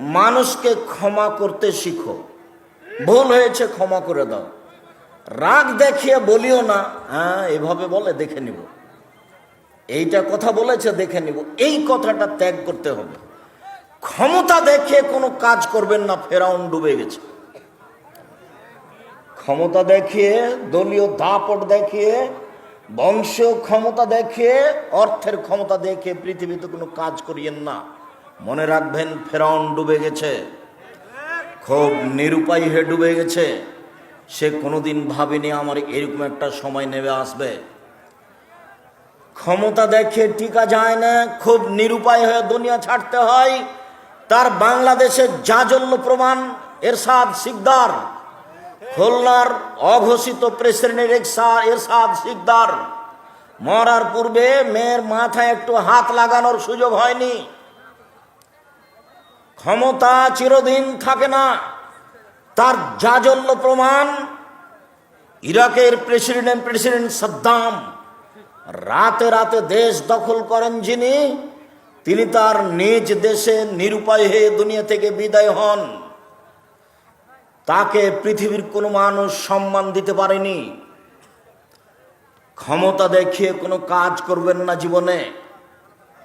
মানুষকে ক্ষমা করতে শিখো। ভুল হয়েছে ক্ষমা করে দাও। রাগ দেখিয়ে বলিও না হ্যাঁ এভাবে বলে দেখে নিব। এইটা কথা বলেছে, দেখে নিব। এই কথাটা ত্যাগ করতে হবে। ক্ষমতা দেখিয়ে কোনো কাজ করবেন না, ফেরাউন ডুবে গেছে। ক্ষমতা দেখিয়ে, দলীয় দাপট দেখিয়ে, বংশীয় ক্ষমতা দেখিয়ে, অর্থের ক্ষমতা দেখিয়ে পৃথিবীতে কোনো কাজ করিয়েন না। মনে রাখবেন, ফেরাউন ডুবে গেছে। খুব নিরুপায় হয়ে ডুবে গেছে। সে কোনোদিন ভাবেনি আমার এরকম একটা সময় নেমে আসবে। ক্ষমতা দেখে টিকা যায় না, খুব নিরুপায় হয়ে দুনিয়া ছাড়তে হয়। তার বাংলাদেশের জাজল্য প্রমাণ, এরশাদ সিকদার খুলনার অঘোষিত প্রেসিডেন্টের এরশাদ সিকদার মরার পূর্বে মেয়ের মাথায় একটু হাত লাগানোর সুযোগ হয়নি। ক্ষমতা চিরদিন থাকে না। তার জাজল্য প্রমাণ, ইরাকের প্রেসিডেন্ট প্রেসিডেন্ট সাদ্দাম, রাতে রাতে দেশ দখল করেন যিনি, তিনি তার নিজ দেশে নিরুপায় হয়ে দুনিয়া থেকে বিদায় হন। তাকে পৃথিবীর কোনো মানুষ সম্মান দিতে পারেনি। ক্ষমতা দেখিয়ে কোনো কাজ করবেন না জীবনে।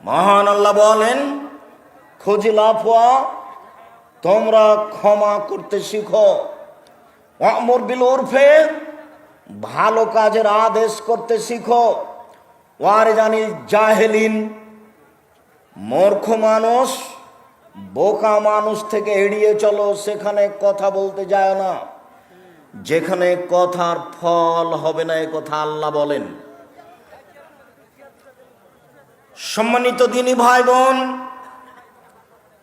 মহান আল্লাহ বলেন খোঁজিলাফা তোমরা ক্ষমা করতে শিখো। অমর বিল ওরফে ভালো কাজের আদেশ করতে শিখো। ওয়ারে জানি জাহেলিন, মূর্খ মানুষ, বোকা মানুষ থেকে এড়িয়ে চলো, সেখানে কথা বলতে যায় না। যেখানে কথার ফল হবে না, এ কথা আল্লাহ বলেন। সম্মানিত দিনী ভাই বোন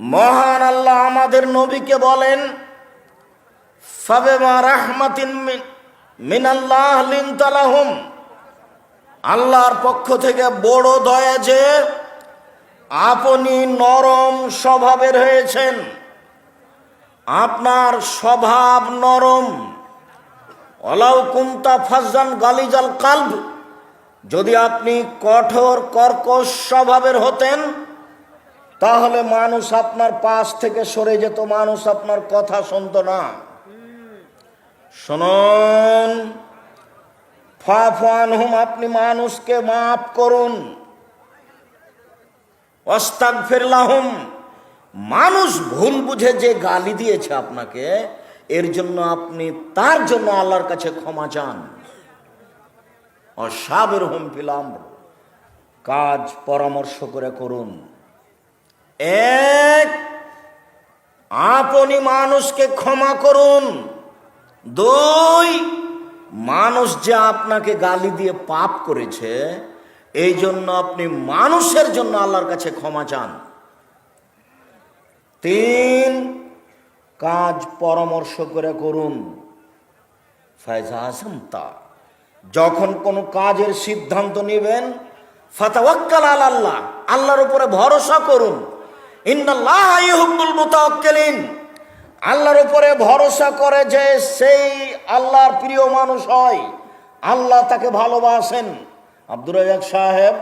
মহান আল্লাহ আমাদের নবীকে বলেন আল্লাহর পক্ষ থেকে বড় দয়া যে আপনি নরম স্বভাবের হয়েছেন, আপনার স্বভাব নরম। অলাউ কুন্তা ফাজান গালিজাল কালব, যদি আপনি কঠোর কর্কশ স্বভাবের হতেন তাহলে মানুষ আপনার পাশ থেকে সরে যেত, মানুষ আপনার কথা শুনত না। শুনুন ফাফান হুম আপনি মানুষকে মাফ করুন। অস্তাক ফেরলাহুম মানুষ ভুল বুঝে যে গালি দিয়েছে আপনাকে, এর জন্য আপনি তার জন্য আল্লাহর কাছে ক্ষমা চান। অসাবের হুম ফিলাম কাজ পরামর্শ করে করুন। এক, আপনি মানুষকে ক্ষমা করুন। দুই, মানুষ যে আপনাকে গালি দিয়ে পাপ করেছে, এই জন্য আপনি মানুষের জন্য আল্লাহর কাছে ক্ষমা চান। তিন, কাজ পরামর্শ করে করুন। ফায়জা আসামতা যখন কোনো কাজের সিদ্ধান্ত নেবেন, ফাতাওয়াক্কাল আল্লাহ আল্লাহর উপরে ভরসা করুন। আল্লাহর উপরে ভরসা করে যে সেই আল্লাহর প্রিয় মানুষ হয়। আল্লাহ তাকে ভালোবাসেন। আব্দুর রাজাক সাহেব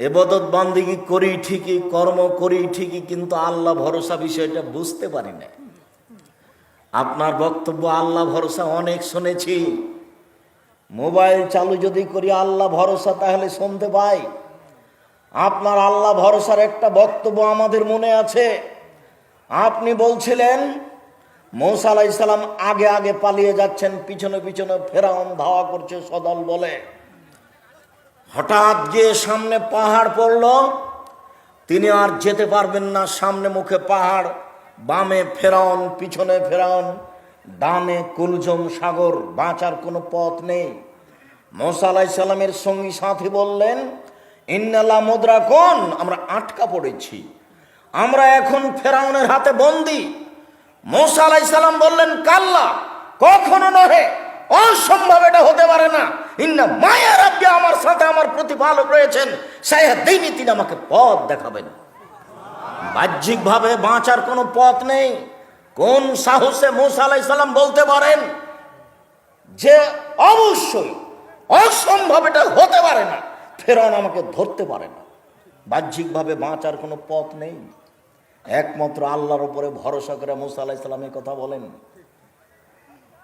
এবদত বান্দিগি করি ঠিকই, কর্ম করি ঠিকই, কিন্তু আল্লাহ ভরসা বিষয়টা বুঝতে পারি না আপনার বক্তব্য আল্লাহ ভরসা অনেক শুনেছি। মোবাইল চালু যদি করি আল্লাহ ভরসা, তাহলে শুনতে পাই। আপনার আল্লাহ ভরসার একটা বক্তব্য আমাদের মনে আছে। আপনি বলছিলেন, মৌসা আলাইসাল্লাম আগে আগে পালিয়ে যাচ্ছেন, পিছনে পিছনে ফেরাউন ধাওয়া করছে সদল বলে। হঠাৎ গিয়ে সামনে পাহাড় পড়ল, তিনি আর যেতে পারবেন না, সামনে মুখে পাহাড়, বামে ফেরাউন, পিছনে ফেরাউন, ডানে কুলজম সাগর, বাঁচার কোনো পথ নেই। মোসা আলাইসাল্লামের সঙ্গী সাথী বললেন ইন্নালা মুদ্রা কোন আমরা আটকা পড়েছি। আমরা এখন ফেরাউনের হাতে বন্দি। মোসা আলাইসাল্লাম বললেন, কাল্লা, কখনো নহে, অসম্ভব এটা হতে পারে না। ইন্না মায়া রাব্বি, আমার সাথে আমার প্রতিপালক রয়েছেন সাহেব তিনি আমাকে পথ দেখাবেন। বাহ্যিকভাবে বাঁচার কোনো পথ নেই। কোন সাহসে মোসা আলাইসাল্লাম বলতে পারেন যে, অবশ্যই, অসম্ভব এটা হতে পারে না। ফেরাউন আমাকে ধরতে পারে না। বাহ্যিকভাবে বাঁচার কোনো পথ নেই। একমাত্র আল্লাহর উপরে ভরসা করে মুসা আলাহিসাল্লামের কথা বলেন।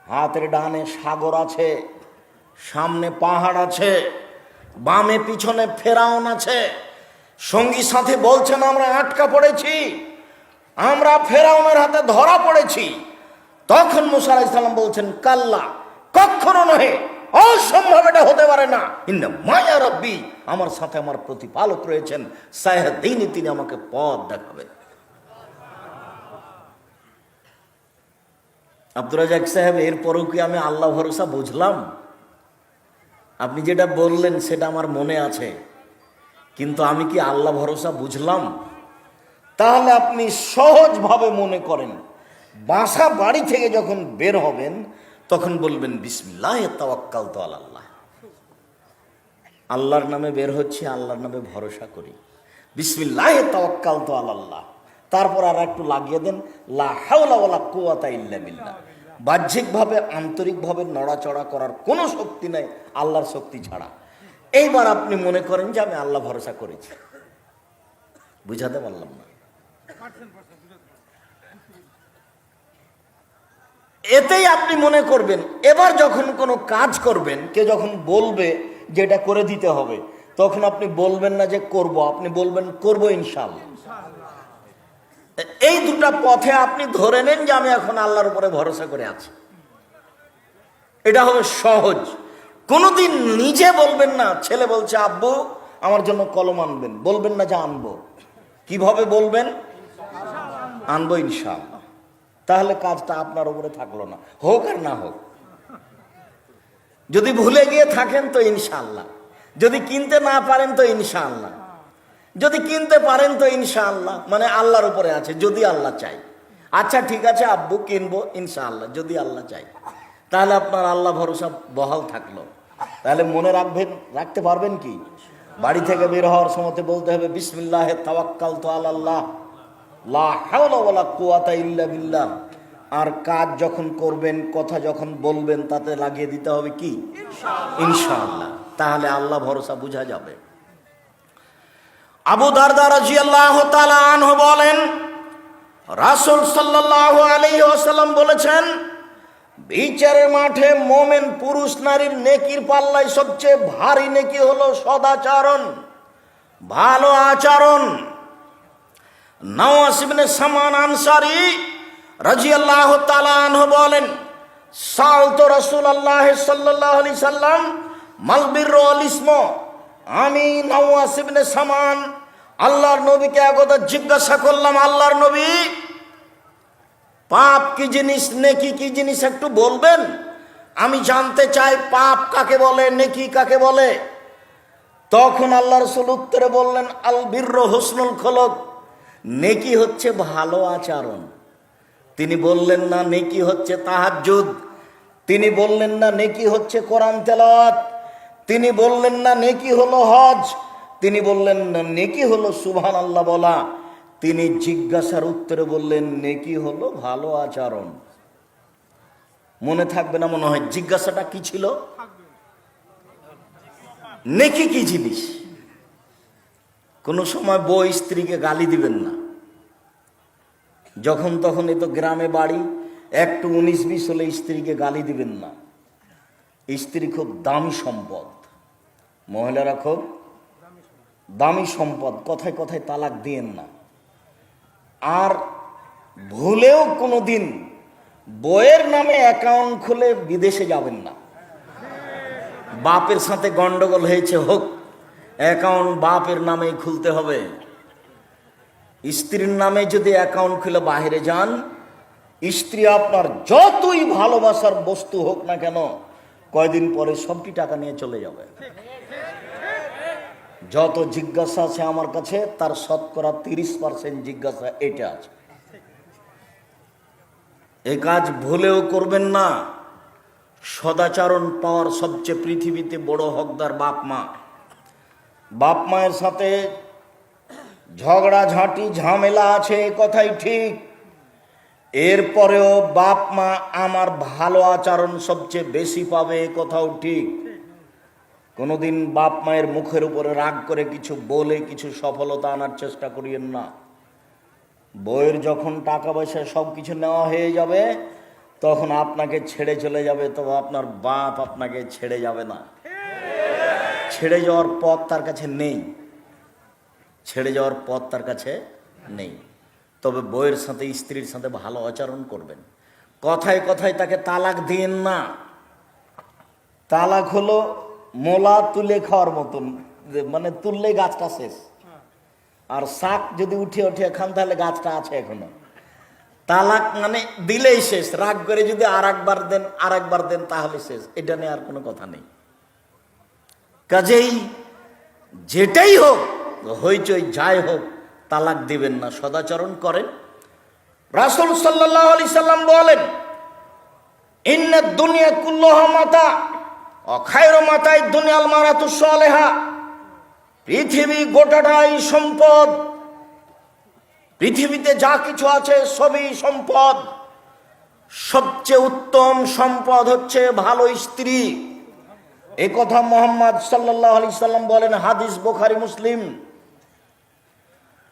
হাতের ডানে সাগর আছে, সামনে পাহাড় আছে, বামে পিছনে ফেরাউন আছে। সঙ্গী সাথে বলছেন, আমরা আটকা পড়েছি, আমরা ফেরাউনের হাতে ধরা পড়েছি। তখন মুসা আলাইসাল্লাম বলছেন, কাল্লা কখনো নহে অসম্ভব এটা হতে পারে না। মায়া রব্বি, আমার সাথে আমার প্রতিপালক রয়েছেন সাহেদিনই তিনি আমাকে পথ দেখাবে। আব্দুর রাজাক সাহেব, এরপরেও কি আমি আল্লাহ ভরসা বুঝলাম? আপনি যেটা বললেন সেটা আমার মনে আছে, কিন্তু আমি কি আল্লাহ ভরসা বুঝলাম? তাহলে আপনি সহজভাবে মনে করেন, বাসা বাড়ি থেকে যখন বের হবেন তখন বলবেন, বিসমিল্লাহ, তাওয়াক্কাল তো আল্লাহ। আল্লাহর নামে বের হচ্ছে, আল্লাহর নামে ভরসা করি। বিসমিল্লাহ, তাওয়াক্কাল তো আল্লাহ। তারপর আর একটু লাগিয়ে দেন, লা হাওলা ওয়ালা কুওয়াতা ইল্লা বিল্লাহ। বাহ্যিকভাবে, আন্তরিকভাবে নড়াচড়া করার কোনো শক্তি নাই, আল্লাহর শক্তি ছাড়া। এইবার আপনি মনে করেন যে আমি আল্লাহ ভরসা করেছি। বুঝাতে পারলাম না। এতেই আপনি মনে করবেন, এবার যখন কোনো কাজ করবেন, কে যখন বলবে যে এটা করে দিতে হবে, তখন আপনি বলবেন না যে করব, আপনি বলবেন করব ইনশাল্লাহ এই দুটা পথে আপনি ধরে নেন যে আমি এখন আল্লাহর উপরে ভরসা করে আছি। এটা হবে সহজ। কোনোদিন নিজে বলবেন না, ছেলে বলছে, আব্বু, আমার জন্য কলম আনবেন। বলবেন না যে আনব। কীভাবে বলবেন? আনব ইনশাআল্লাহ। তাহলে কাজটা আপনার উপরে থাকল না। হোক আর না হোক। যদি ভুলে গিয়ে থাকেন তো ইনশাল্লাহ যদি কিনতে না পারেন তো ইনশাল্লাহ যদি কিনতে পারেন তো ইনশাআল্লাহ। মানে আল্লাহর উপরে আছে, যদি আল্লাহ চাই। আচ্ছা ঠিক আছে, আব্বু, কিনবো, ইনশাআল্লাহ, যদি আল্লাহ চাই। তাহলে আপনার আল্লাহ ভরসা বহাল থাকল। তাহলে মনে রাখবেন, রাখতে পারবেন কি? বাড়ি থেকে বের হওয়ার সময় বলতে হবে বিসমিল্লাহ তাওয়াক্কাল তো আল্লাহ ইল্লা আর কাজ যখন করবেন কথা যখন বলবেন তাতে লাগিয়ে দিতে হবে কি? ইনশাআল্লাহ। তাহলে আল্লাহ ভরসা বোঝা যাবে। আবু দারদা আনহু বলেন রাসূল সাল্লাল্লাহু আলাইহি ওয়াসাল্লাম বলেছেন বিচারের মাঠে মোমেন পুরুষ নারীর নেকির পাল্লায় সবচেয়ে ভারী নেকি হলো সদাচরণ ভালো আচরণ। নওয়াজ ইবনে সামান আনসারি রাজিয়াল্লাহু তাআলা আনহু বলেন সালতো রাসূলুল্লাহ সাল্লাল্লাহু আলাইহি সাল্লাম মালবির ইসম, আমি নওয়াজ ইবনে সামান, আল্লাহর নবীকে একদা জিজ্ঞাসা করলাম, আল্লাহর নবী, পাপ কি জিনিস, নেকি কি জিনিস একটু বলবেন? আমি জানতে চাই পাপ কাকে বলে, নেকি কাকে বলে? তখন আল্লাহ রসুল উত্তরে বললেন, আল বীর হোসনুল খলক। নেকি হচ্ছে ভালো আচরণ। তিনি বললেন, না, নেকি হচ্ছে তাহাজ্জুদ। তিনি বললেন, না, নেকি হচ্ছে কোরআন তেলাওয়াত। তিনি বললেন, না, নেকি হলো হজ। তিনি বললেন, না, নেকি হলো সুবহান আল্লাহ বলা। তিনি জিজ্ঞাসার উত্তরে বললেন, নেকি হলো ভালো আচরণ। মনে থাকবে না মনে হয়, জিজ্ঞাসাটা কি ছিল? নেকি কি জিনিস? কোনো সময় বই স্ত্রীকে গালি দিবেন না। যখন তখন এ তো গ্রামে বাড়ি, একটু উনিশ বিশ হলে স্ত্রীকে গালি দিবেন না। স্ত্রী খুব দামি সম্পদ। মহিলারা খুব দামি সম্পদ, কথায় কথায় তালাক দিয়েন না। আর ভুলেও কোনো দিন বইয়ের নামে অ্যাকাউন্ট খুলে বিদেশে যাবেন না। বাপের সাথে গন্ডগোল হয়েছে, হোক, অ্যাকাউন্ট বাপের নামে খুলতে হবে। স্ত্রীর নামে যদি অ্যাকাউন্ট খুলে বাইরে যান, স্ত্রী আপনার যতই ভালোবাসার বস্তু হোক না কেন, কয়দিন পরে সবটি টাকা নিয়ে চলে যাবে। যত জিজ্ঞাসা আছে আমার কাছে, তার শতকরা তিরিশ পার্সেন্ট জিজ্ঞাসা এটা আছে। এই কাজ ভুলেও করবেন না। সদাচরণ পাওয়ার সবচেয়ে পৃথিবীতে বড় হকদার বাপ মা। বাপ মায়ের সাথে ঝগড়াঝাঁটি ঝামেলা আছে কথাই ঠিক। এরপরেও বাপ মা আমার ভালো আচরণ সবচেয়ে বেশি পাবে এ কথাও ঠিক। কোনোদিন বাপ মায়ের মুখের উপরে রাগ করে কিছু বলে কিছু সফলতা আনার চেষ্টা করিয়েন না। বইয়ের যখন টাকা পয়সা সব কিছু নেওয়া হয়ে যাবে, তখন আপনাকে ছেড়ে চলে যাবে, তবে আপনার বাপ আপনাকে ছেড়ে যাবে না। ছেড়ে যাওয়ার পথ তার কাছে নেই। ছেড়ে যাওয়ার পথ তার কাছে নেই। তবে বইয়ের সাথে, স্ত্রীর সাথে ভালো আচরণ করবেন। কথায় কথায় তাকে তালাক দিন না। তালাক হলো মোলা তুলে খাওয়ার মতন মানে তুললে গাছটা শেষ। আর শাক যদি উঠে উঠে খান, তাহলে গাছটা আছে এখনও। তালাক মানে দিলেই শেষ। রাগ করে যদি আর একবার দেন আর একবার দেন, তাহলে শেষ। এটা নিয়ে আর কোনো কথা নেই। কাজেই যেটাই হোক হইচই যাই হোক, তালাক দিবেন না, সদাচরণ করেন। রাসুল সাল্লাহ আলি সাল্লাম বলেন দুনিয়া কুল্লহ মাতা মাতায় দুনিয়াল সালেহা। পৃথিবী গোটাটাই সম্পদ, পৃথিবীতে যা কিছু আছে সবই সম্পদ। সবচেয়ে উত্তম সম্পদ হচ্ছে ভালো স্ত্রী। এ কথা মোহাম্মদ সাল্লাহ আলি সাল্লাম বলেন, হাদিস বোখারি, মুসলিম।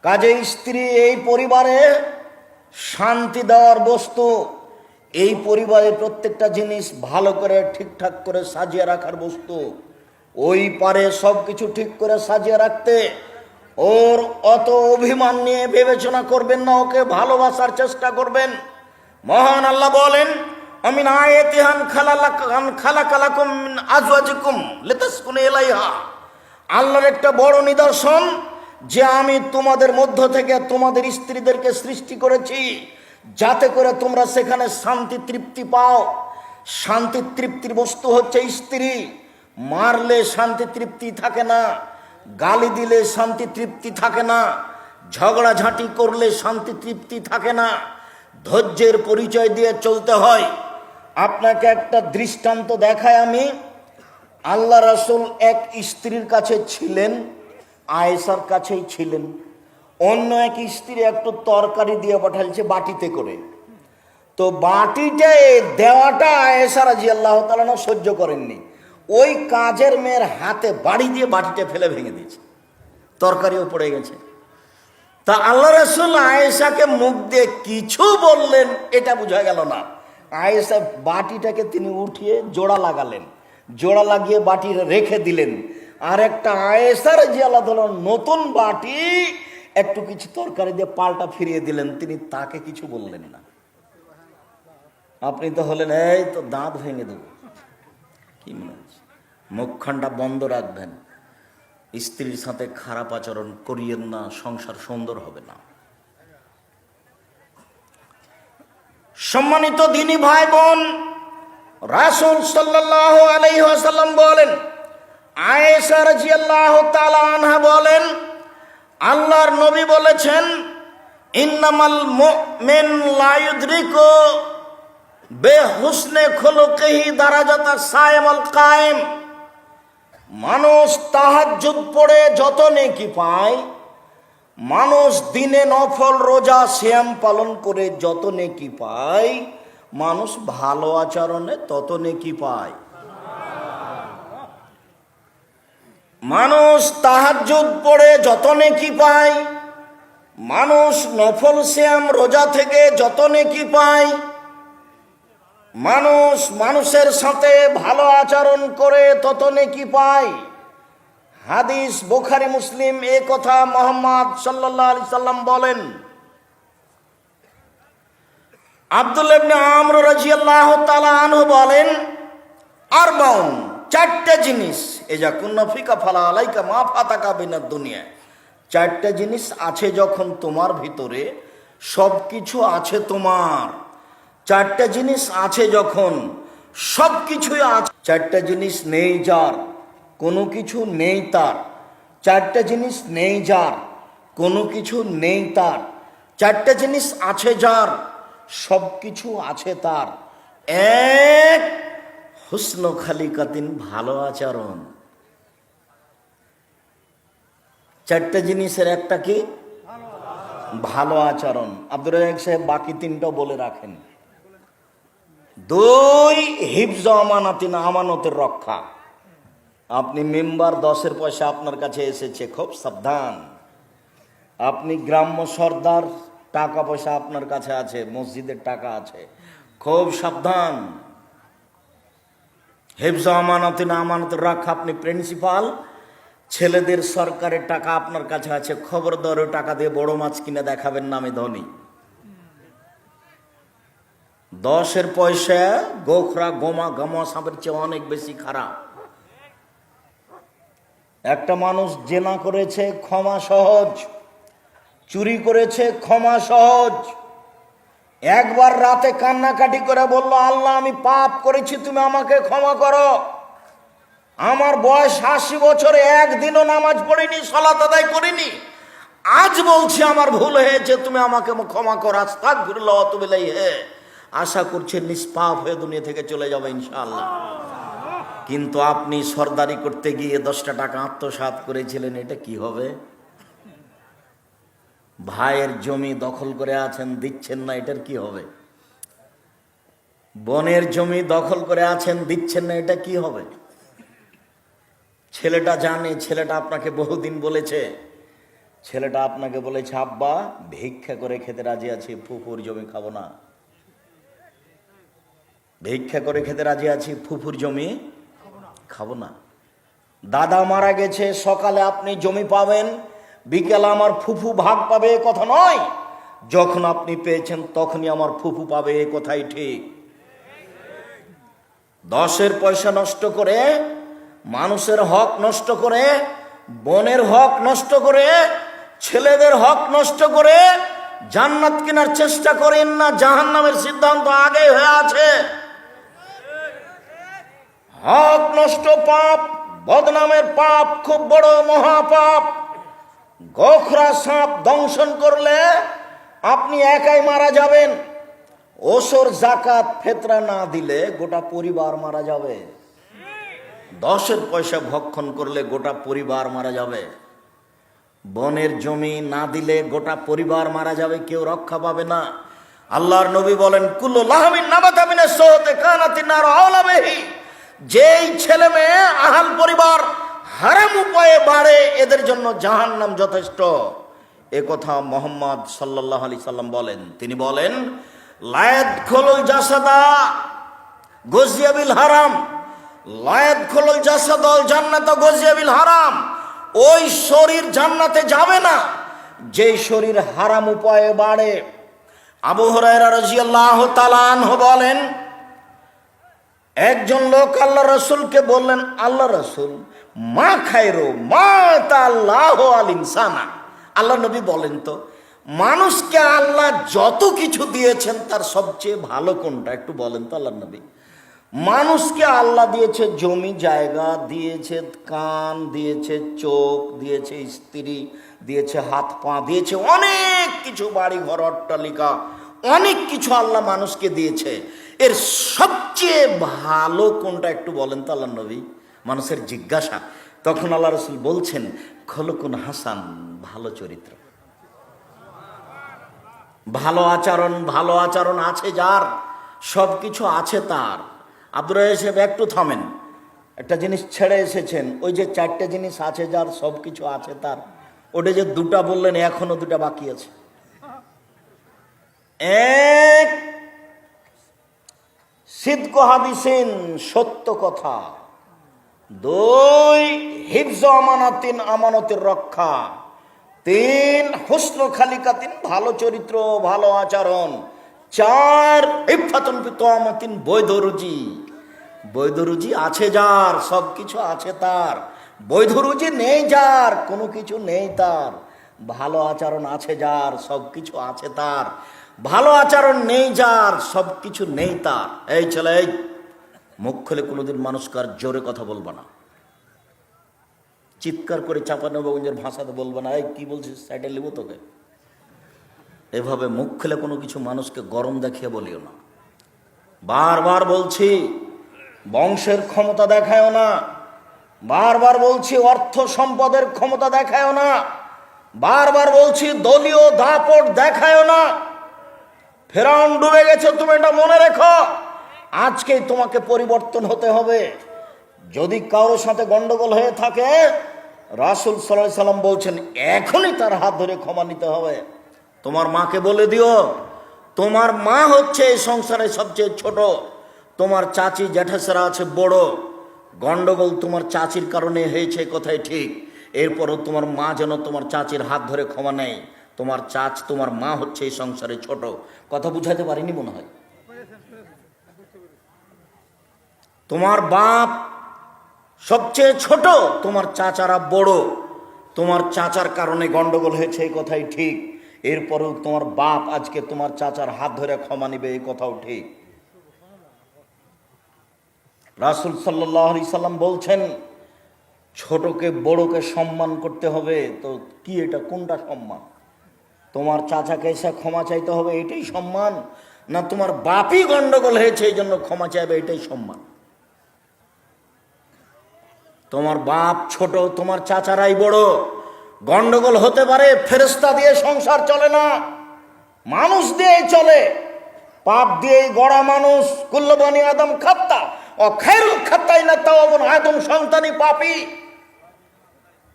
কাজে স্ত্রী এই পরিবারে শান্তি দেওয়ার বস্তু। এই পরিবারে প্রত্যেকটা জিনিস ভালো করে ঠিকঠাক করে সাজিয়ে রাখার বস্তু। ওই পারে সব কিছু ঠিক করে সাজিয়ে রাখতে ওর অত অভিমান নিয়ে বিবেচনা করবেন না, ওকে ভালোবাসার চেষ্টা করবেন। মহান আল্লাহ বলেন আমি ইলাইহা। আল্লাহর একটা বড় নিদর্শন যে আমি তোমাদের মধ্য থেকে তোমাদের স্ত্রীদেরকে সৃষ্টি করেছি, যাতে করে তোমরা সেখানে শান্তি তৃপ্তি পাও। শান্তি তৃপ্তির বস্তু হচ্ছে স্ত্রী। মারলে শান্তি তৃপ্তি থাকে না, গালি দিলে শান্তি তৃপ্তি থাকে না, ঝগড়াঝাঁটি করলে শান্তি তৃপ্তি থাকে না। ধৈর্যের পরিচয় দিয়ে চলতে হয়। আপনাকে একটা দৃষ্টান্ত দেখায় আমি। আল্লাহ রাসুল এক স্ত্রীর কাছে ছিলেন। আয়েসার কাছেই ছিলেন। অন্য এক স্ত্রী একটু তরকারি দিয়ে পাঠালছে বাটিতে করে। তো বাটিতে দেওয়াটা আয়েসা রাজি আল্লাহ তালানো সহ্য করেননি। ওই কাজের মেয়ের হাতে বাড়ি দিয়ে বাটিটা ফেলে ভেঙে দিয়েছে। তরকারিও পড়ে গেছে। তা আল্লাহ রসুল আয়েশাকে মুখ দিয়ে কিছু বললেন, এটা বোঝা গেল না। আয়েশা বাটিটাকে তিনি উঠিয়ে জোড়া লাগালেন। জোড়া লাগিয়ে বাটি রেখে দিলেন। আর একটা আয়েশার যে আল্লাহ নতুন বাটি একটু কিছু তরকারি দিয়ে পাল্টা ফিরিয়ে দিলেন। তিনি তাকে কিছু বললেন না। আপনি তো হলেন, এই তো দাঁত ভেঙে দেব। কি মনে হচ্ছে? মুখখানটা বন্ধ রাখবেন। স্ত্রীর সাথে খারাপ আচরণ করিয়েন না, সংসার সুন্দর হবে না। সম্মানিত দিনী ভাই বোন, রাসুল সাল্লাহ আলাইসাল্লাম বলেন আয়েশা রাজিয়াল্লাহ তাআলা আনহা বলেন, আল্লাহর নবী বলেছেন, ইন্নামাল মুমিন লা ইউদরিকু বেহুসনে খুলুকিহি দারাজাতা সায়েমাল কায়েম। মানুষ তাহাজ্জুদ পড়ে যত নেকি পায়, মানুষ দিনে নফল রোজা শ্যাম পালন করে যত নেকি পায়, মানুষ ভালো আচরণে তত নেকি পায়। মানুষ তাহাজ্জুদ পড়ে যত নেকি পায়। মানুষ নফল শ্যাম রোজা থেকে যত নেকি পায়। মানুষ মানুষের সাথে ভালো আচরণ করে তত নেকি পায়। হাদিস বোখারি, মুসলিম এ কথা মোহাম্মদ সাল্লাহ আলি সাল্লাম বলেন। আব্দুল ইবনে আমর রাজিয়াল্লাহ তাআলা আনহু বলেন, আরবাউন চারটে জিনিস এজা যা ফিকা ফালা আলাইকা মা ফাতাকা বিনার দুনিয়ায় চারটে জিনিস আছে যখন তোমার ভিতরে সব কিছু আছে তোমার। চারটা জিনিস আছে যখন সব কিছুই আছে। চারটা জিনিস নেই যার, কোনো কিছু নেই তার। চারটা জিনিস নেই যার, কোনো কিছু নেই তার। চারটা জিনিস আছে যার সব কিছু আছে তার। এক হুসন খালিকাতিন ভালো আচরণ। চারটা জিনিসের একটা কি? ভালো আচরণ। আব্দুর রাজাক সাহেব বাকি তিনটা বলে রাখেন। দুই, হিফজ আমানাতিন আমানতের রক্ষা। আপনি মেম্বার দশের পয়সা আপনার কাছে এসেছে, খুব সাবধান। আপনি গ্রাম্য সর্দার, টাকা পয়সা আপনার কাছে আছে, মসজিদের টাকা আছে, খুব সাবধান। হেফজ আমানত না আমানত রাখা আপনি প্রিন্সিপাল। ছেলেদের সরকারের টাকা আপনার কাছে আছে খবর দরে টাকা দিয়ে বড় মাছ কিনে দেখাবেন নামে ধনী। দশের পয়সা, গোখরা, গোমা গামা সাপের চেয়ে অনেক বেশি খারাপ। একটা মানুষ জেনা করেছে, ক্ষমা সহজ। চুরি করেছে, ক্ষমা সহজ। একবার রাতে কান্নাকাটি করে বলল, আল্লাহ, আমি পাপ করেছি, তুমি আমাকে ক্ষমা করো। আমার বয়স আশি বছরে একদিনও নামাজ পড়িনি, সলাত আদায় করিনি। আজ বলছি, আমার ভুল হয়েছে, তুমি আমাকে ক্ষমা করো। আস্তাক ঘুরল তুমি হে আশা করছে, নিষ্পাপ হয়ে দুনিয়া থেকে চলে যাবে ইনশাআল্লাহ। কিন্তু আপনি সর্দারি করতে গিয়ে দশটা টাকা আত্মসাৎ করেছিলেন, এটা কি হবে? ভাইয়ের জমি দখল করে আছেন, দিচ্ছেন না, এটার কি হবে? বনের জমি দখল করে আছেন, দিচ্ছেন না, এটা কি হবে? ছেলেটা জানে, ছেলেটা আপনাকে বহুদিন বলেছে। ছেলেটা আপনাকে বলেছে, আব্বা, ভিক্ষা করে খেতে রাজি আছি, ফুফুর জমি খাব না। ভিক্ষা করে খেতে রাজি আছি, ফুফুর জমি খাব না। দাদা মারা গেছে, সকালে আপনি জমি পাবেন বিকেলে আমার ফুফু ভাগ পাবে এ কথা নয়। যখন আপনি পেয়েছেন তখনই আমার ফুফু পাবে এ কথাই ঠিক। দশের পয়সা নষ্ট করে, মানুষের হক নষ্ট করে, বনের হক নষ্ট করে, ছেলেদের হক নষ্ট করে, জান্নাত কেনার চেষ্টা করেন না, জাহান্নামের সিদ্ধান্ত আগে হয়ে আছে। হক নষ্ট পাপ, বদনামের পাপ, খুব বড় মহাপাপ। গোখরা সাপ দংশন করলে আপনি একাই মারা যাবেন। ওসর, জাকাত, ফেতরা না দিলে গোটা পরিবার মারা যাবে। দশের পয়সা ভক্ষণ করলে গোটা পরিবার মারা যাবে। বনের জমি না দিলে গোটা পরিবার মারা যাবে, কেউ রক্ষা পাবে না। আল্লাহর নবী বলেন, কুল্লু লাহমিন আর আওলাবেহি যেই ছেলে মেয়ে আহাল পরিবার হারাম উপায়ে বাড়ে, এদের জন্য জাহান্নাম যথেষ্ট। এ কথা মোহাম্মদ সাল্লাহ আলি সাল্লাম বলেন। তিনি বলেন লায়াত খোলুল জাসাদা গজিয়াবিল হারাম। লায়াত খোলুল জাসাদল জান্নাত গজিয়াবিল হারাম। ওই শরীর জান্নাতে যাবে না। যেই শরীর হারাম উপায়ে বাড়ে। আবু হরাইরা রাজিয়াল্লাহ তালানহ বলেন একজন লোক আল্লাহ রসুলকে বললেন, আল্লাহ রসুল, মা খাইরো মা তা আল্লাহ আল ইনসানা। আল্লাহ নবী বলেন তো, মানুষকে আল্লাহ যত কিছু দিয়েছেন, তার সবচেয়ে ভালো কোনটা? একটু বলেন তো আল্লাহ নবী। মানুষকে আল্লাহ দিয়েছে জমি, জায়গা, দিয়েছে কান, দিয়েছে চোখ, দিয়েছে স্ত্রী, দিয়েছে হাত, পা, দিয়েছে অনেক কিছু বাড়ি ঘর অট্টালিকা, অনেক কিছু আল্লাহ মানুষকে দিয়েছে। এর সবচেয়ে ভালো কোনটা একটু বলেন তো আল্লাহ নবী? মানুষের জিজ্ঞাসা। তখন আল্লাহ রসুল বলছেন, খলকুন হাসান, ভালো চরিত্র। ভালো আচরণ ভালো আচরণ আছে যার সব কিছু আছে তার। আব্দুর সাহেব একটু থামেন। একটা জিনিস ছেড়ে এসেছেন, ওই যে চারটে জিনিস আছে যার সব কিছু আছে তার। ওটা যে দুটা বললেন, এখনও দুটা বাকি আছে। এক সিদ্ধ হাদিসিন, সত্য কথা। দুই হিফজ আমানাতিন, আমানতের রক্ষা। তিন হুসন খালিকাতিন, ভালো চরিত্র, ভালো আচরণ। চার ইফাতুন পিতামাতিন বৈধ রুজি। বৈধ রুজি আছে যার সব কিছু আছে তার। বৈধ রুজি নেই যার, কোনো কিছু নেই তার। ভালো আচরণ আছে যার সব কিছু আছে তার। ভালো আচরণ নেই যার সব কিছু নেই তার। এই ছেলে, এই। মুখ খুলে কোনোদিন মানুষকে আর জোরে কথা বলব না। চিৎকার করে চাপানবাবগঞ্জের ভাষাতে বলব না। এই, কি বলছিস? সাইডে নেব তোকে। এভাবে মুখ খুলে কোনো কিছু মানুষকে গরম দেখিয়ে বলিও না। বারবার বলছি, বংশের ক্ষমতা দেখায়ও না। বারবার বলছি, অর্থ সম্পদের ক্ষমতা দেখায়ও না। বারবার বলছি, দলীয় দাপট দেখায়ও না। ফেরাউন ডুবে গেছে, তুমি এটা মনে রেখো। আজকেই তোমাকে পরিবর্তন হতে হবে। যদি কারোর সাথে গন্ডগোল হয়ে থাকে, রাসুল সাল্লাহ সাল্লাম বলছেন, এখনই তার হাত ধরে ক্ষমা নিতে হবে। তোমার মাকে বলে দিও, তোমার মা হচ্ছে এই সংসারে সবচেয়ে ছোট। তোমার চাচি জ্যাঠাসেরা আছে বড়। গন্ডগোল তোমার চাচির কারণে হয়েছে কথাই ঠিক। এরপরও তোমার মা যেন তোমার চাচির হাত ধরে ক্ষমা নেয়। তোমার চাচ, তোমার মা হচ্ছে এই সংসারে ছোট। কথা বুঝাইতে পারিনি মনে হয়। তোমার বাপ সবচেয়ে ছোট, তোমার চাচারা বড়। তোমার চাচার কারণে গন্ডগোল হয়েছে, এই কথাই ঠিক। এরপরেও তোমার বাপ আজকে তোমার চাচার হাত ধরে ক্ষমা নিবে, এই কথাও ঠিক। রাসুল সাল্লাহ আলি সাল্লাম বলছেন, ছোটকে বড়কে সম্মান করতে হবে। তো কি এটা? কোনটা সম্মান? তোমার চাচাকে এসে ক্ষমা চাইতে হবে, এটাই সম্মান। না, তোমার বাপই গন্ডগোল হয়েছে, এই জন্য ক্ষমা চাইবে, এটাই সম্মান। তোমার বাপ ছোট, তোমার চাচারাই বড়। গন্ডগোল হতে পারে ফেরস্তা দিয়ে সংসার চলে না, মানুষ দিয়েই চলে। পাপ দিয়েই গড়া মানুষ কুল্লবানি আদম খাত্তা। ও খেরুল খাত্তাই না তাও আদম সন্তানই পাপি।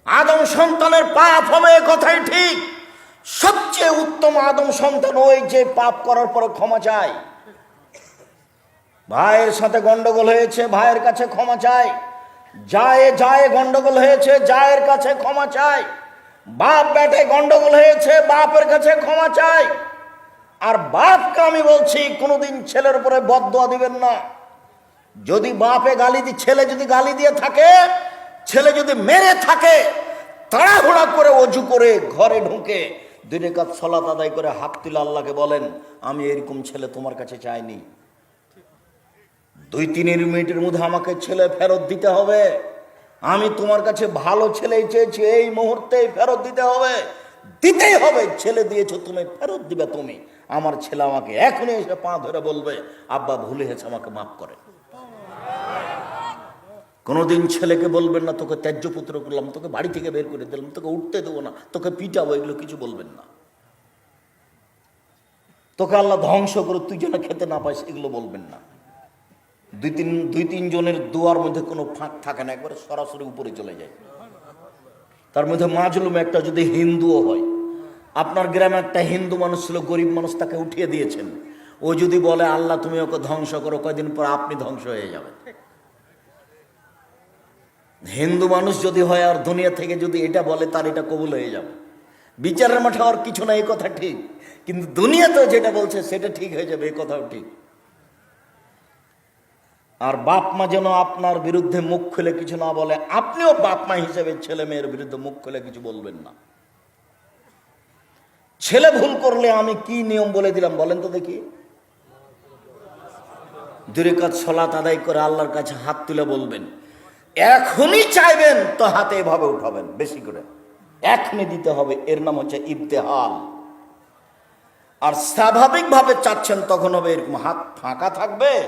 আদম সন্তানের পাপ হবে কথাই ঠিক। সবচেয়ে উত্তম আদম সন্তান ওই যে পাপ করার পর ক্ষমা চায়। ভাইয়ের সাথে গন্ডগোল হয়েছে, ভাইয়ের কাছে ক্ষমা চায়। যায় যায় গন্ডগোল হয়েছে জায়ের কাছে ক্ষমা চায়। বাপ বেটে গন্ডগোল হয়েছে, বাপের কাছে ক্ষমা চায়। আর বাপকে আমি বলছি, কোনোদিন ছেলের উপরে বদয়া দিবেন না। যদি বাপে গালি দি, ছেলে যদি গালি দিয়ে থাকে, ছেলে যদি মেরে থাকে, তাড়াহুড়া করে অজু করে ঘরে ঢুকে দুই রেখাত সলাত আদায় করে হাত তুলে আল্লাহকে বলেন, আমি এরকম ছেলে তোমার কাছে চাইনি। দুই তিন মিনিটের মধ্যে আমাকে ছেলে ফেরত দিতে হবে। আমি তোমার কাছে ভালো ছেলে চেয়েছি, এই মুহূর্তেই ফেরত দিতে হবে। দিতেই হবে, ছেলে দিয়েছ তুমি, ফেরত দিবে তুমি। আমার ছেলে আমাকে এখনই এসে পা ধরে বলবে, আব্বা ভুলে গেছে, আমাকে মাফ করে। কোনোদিন ছেলেকে বলবেন না, তোকে ত্যায্য পুত্র করলাম, তোকে বাড়ি থেকে বের করে দিলাম, তোকে উঠতে দেবো না, তোকে পিটাবো, এগুলো কিছু বলবেন না। তোকে আল্লাহ ধ্বংস করে তুই যেন খেতে না পাইস এগুলো বলবেন না। দুই তিন দুই তিন জনের দুয়ার মধ্যে কোনো ফাঁক থাকে না, একবারে সরাসরি উপরে চলে যায়। তার মধ্যে মাজলুম একটা যদি হিন্দুও হয়, আপনার গ্রামে একটা হিন্দু মানুষ ছিল, গরিব মানুষ তাকে উঠিয়ে দিয়েছেন। ও যদি বলে, আল্লাহ, তুমি ওকে ধ্বংস করো, কয়দিন পর আপনি ধ্বংস হয়ে যাবেন। হিন্দু মানুষ যদি হয় আর দুনিয়া থেকে যদি এটা বলে, তার এটা কবুল হয়ে যাবে। বিচারের মাঠে আর কিছু না, এই কথা ঠিক। কিন্তু দুনিয়াতেও যেটা বলছে, সেটা ঠিক হয়ে যাবে, এই কথাও ঠিক। আর বাপ মা যেন আপনার বিরুদ্ধে মুখ খুলে কিছু না বলে, আপনিও বাপ মা হিসেবে ছেলে মেয়ের বিরুদ্ধে মুখ খুলে কিছু বলবেন না। ছেলে ভুল করলে আমি কি নিয়ম বলে দিলাম, বলেন তো দেখি। দূরে কাজ সলাত আদায় করে আল্লাহর কাছে হাত তুলে বলবেন। এখনই চাইবেন তো হাতে এভাবে উঠাবেন, বেশি করে। এখনই দিতে হবে, এর নাম হচ্ছে ইবতেহাল। আর স্বাভাবিকভাবে চাচ্ছেন তখন হবে এরকম হাত ফাঁকা থাকবে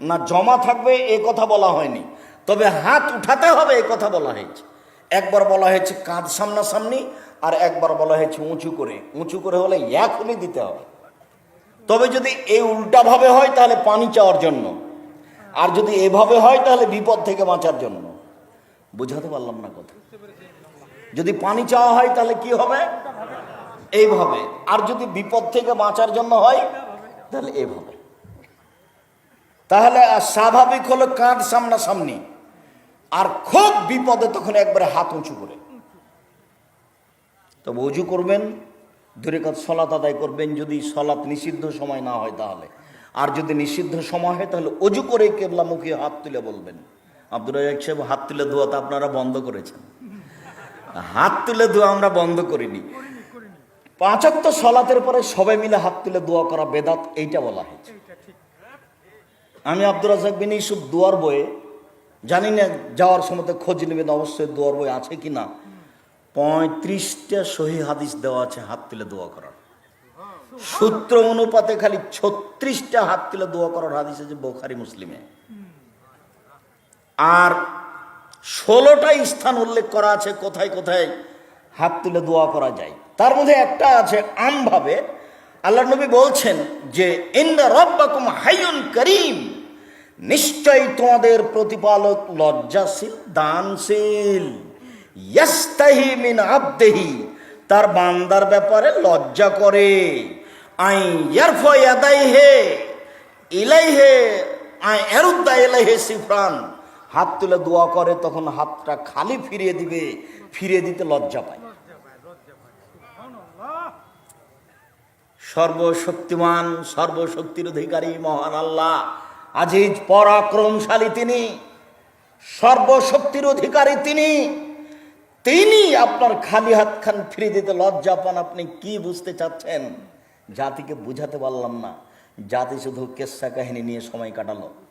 না জমা থাকবে, এ কথা বলা হয়নি। তবে হাত উঠাতে হবে, এ কথা বলা হয়েছে। একবার বলা হয়েছে কাঁধ সামনাসামনি, আর একবার বলা হয়েছে উঁচু করে। উঁচু করে হলে এখনই দিতে হবে। তবে যদি এই উল্টাভাবে হয় তাহলে পানি চাওয়ার জন্য। আর যদি এভাবে হয় তাহলে বিপদ থেকে বাঁচার জন্য। বুঝাতে পারলাম না কথা। যদি পানি চাওয়া হয় তাহলে কি হবে? এইভাবে। আর যদি বিপদ থেকে বাঁচার জন্য হয়, তাহলে এইভাবে। তাহলে স্বাভাবিক হলো কাঁধ সামনাসামনি। আর খুব বিপদে তখন একবারে হাত উঁচু করে। তবে উজু করবেন, দূরে কাজ সলাত আদায় করবেন, যদি সলাত নিষিদ্ধ সময় না হয় তাহলে। আর যদি নিষিদ্ধ সময় হয় তাহলে অজু করে কেবলামুখী হাত তুলে বলবেন। আব্দুর রাজাক সাহেব হাত তুলে ধোয়া তো আপনারা বন্ধ করেছেন। হাত তুলে ধোয়া আমরা বন্ধ করিনি। পাঁচাত্ত সলাতের পরে সবাই মিলে হাত তুলে দোয়া করা বেদাত এইটা বলা হয়েছে। আমি আব্দুর রাজাক বিন ইসুফ দুয়ার বইয়ে জানি না যাওয়ার সময় খোঁজ নেবেন অবশ্যই দুয়ার বই আছে কি না পঁয়ত্রিশটা সহি হাদিস দেওয়া আছে হাত তুলে দোয়া করার। সূত্র অনুপাতে খালি ছত্রিশটা হাত তুলে দোয়া করার হাদিস আছে বোখারি মুসলিমে। আর ষোলোটা স্থান উল্লেখ করা আছে, কোথায় কোথায়? হাত তুলে দোয়া করা যায়। তার মধ্যে একটা আছে আমভাবে। আল্লাহ নবী বলছেন যে ইন্দা রব্বাকুম হাইয়ুন করিম। নিশ্চয় তোমাদের প্রতিপালক লজ্জাশীল, দানশীল। মিন আবদেহি। তার বান্দার ব্যাপারে লজ্জা করে। আই ইয়ারফো ইয়াদাই হে ইলাই হে আই এরুদ্দা এলাই হে সিফরান। হাত তুলে দোয়া করে, তখন হাতটা খালি ফিরিয়ে দিবে, ফিরিয়ে দিতে লজ্জা পায়। সর্বশক্তিমান, সর্বশক্তির অধিকারী মহান আল্লাহ, আজিজ পরাক্রমশালী তিনি, সর্বশক্তির অধিকারী তিনি। তিনি আপনার খালি হাত খান ফিরে দিতে লজ্জা পান, আপনি কি বুঝতে চাচ্ছেন? জাতিকে বুঝাতে পারলাম না। জাতি শুধু কেসা কাহিনী নিয়ে সময় কাটালো।